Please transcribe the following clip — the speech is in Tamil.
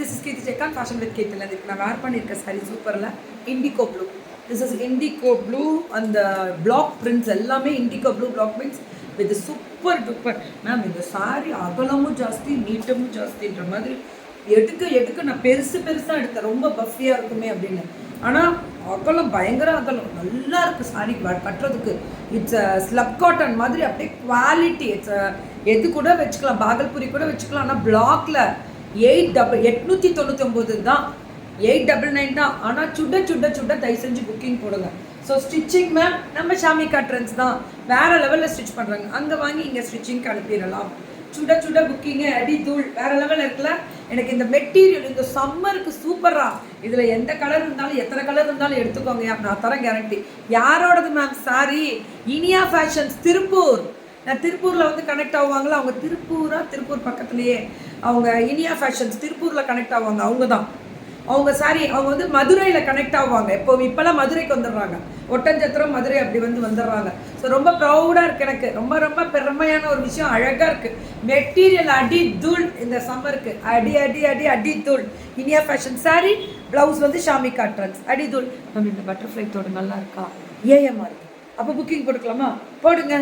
திஸ் இஸ் கீர்த்தி ஜெக்கான் ஃபேஷன் வித் கீர்த்தில இதுக்கு நான் வேர் பண்ணியிருக்கேன் sari சூப்பரில் indigo blue this is indigo blue அந்த பிளாக் பிரிண்ட்ஸ் எல்லாமே indigo blue black prints with super duper ma'am இந்த சாரி அகலமும் ஜாஸ்தி நீட்டமும் ஜாஸ்தின்ற மாதிரி. எடுக்க எடுக்க நான் பெருசு பெருசாக எடுத்தேன். ரொம்ப பஃபியாக இருக்குமே அப்படின்னு. ஆனால் அகலம் பயங்கர அகலம். நல்லா இருக்குது சாரி கட்டுறதுக்கு. இட்ஸ் ஸ்லப் காட்டன் மாதிரி அப்படியே குவாலிட்டி இட்ஸ் எது கூட வச்சுக்கலாம். பாகல்புரி கூட வச்சுக்கலாம். ஆனால் பிளாக்ல எயிட் டபுள் எட்நூற்றி தொண்ணூற்றி ஒம்பது தான். எயிட் டபுள் நைன் தான். ஆனால் சுட சுட சுட தயவு செஞ்சு புக்கிங் போடுங்க. ஸோ ஸ்டிச்சிங் மேம் நம்ம ஷாமிகா ட்ரெண்ட்ஸ் தான். வேற லெவலில் ஸ்டிச் பண்ணுறாங்க அங்கே வாங்கி இங்கே ஸ்டிச்சிங்க்கு அனுப்பிடலாம். சுட சுட புக்கிங்கு அடி தூள் வேறு லெவலில் இருக்குல்ல? எனக்கு இந்த மெட்டீரியல் இந்த சம்மருக்கு சூப்பராக இதில் எந்த கலர் இருந்தாலும் எத்தனை கலர் இருந்தாலும் எடுத்துக்கோங்க. நான் தரேன் கேரண்டி யாரோடது மேம் சாரி இனியா ஃபேஷன்ஸ் திருப்பூர். நான் திருப்பூரில் வந்து கனெக்ட் ஆகுவாங்களா அவங்க திருப்பூராக திருப்பூர் பக்கத்துலேயே. அவங்க இனியா ஃபேஷன்ஸ் திருப்பூரில் கனெக்ட் ஆவாங்க அவங்க தான் அவங்க சாரி அவங்க வந்து மதுரையில் கனெக்ட் ஆவாங்க. இப்போ இப்போல்லாம் மதுரைக்கு வந்துடுறாங்க. ஒட்டஞ்சத்திரம் மதுரை அப்படி வந்து வந்துடுறாங்க. ஸோ ரொம்ப ப்ரௌடாக இருக்குது எனக்கு. ரொம்ப ரொம்ப பெருமையான ஒரு விஷயம். அழகாக இருக்குது மெட்டீரியல் அடி தூள் இந்த சம்மருக்கு அடி அடி அடி அடி தூள். இனியா ஃபேஷன் சாரி ப்ளவுஸ் வந்து ஷாமி காட்ரன்ஸ். அடி தூள். மேம் இந்த பட்டர்ஃப்ளை தோடு நல்லா இருக்கா? ஏஎம்ஆர் அப்போ புக்கிங் போட்டுக்கலாமா போடுங்க.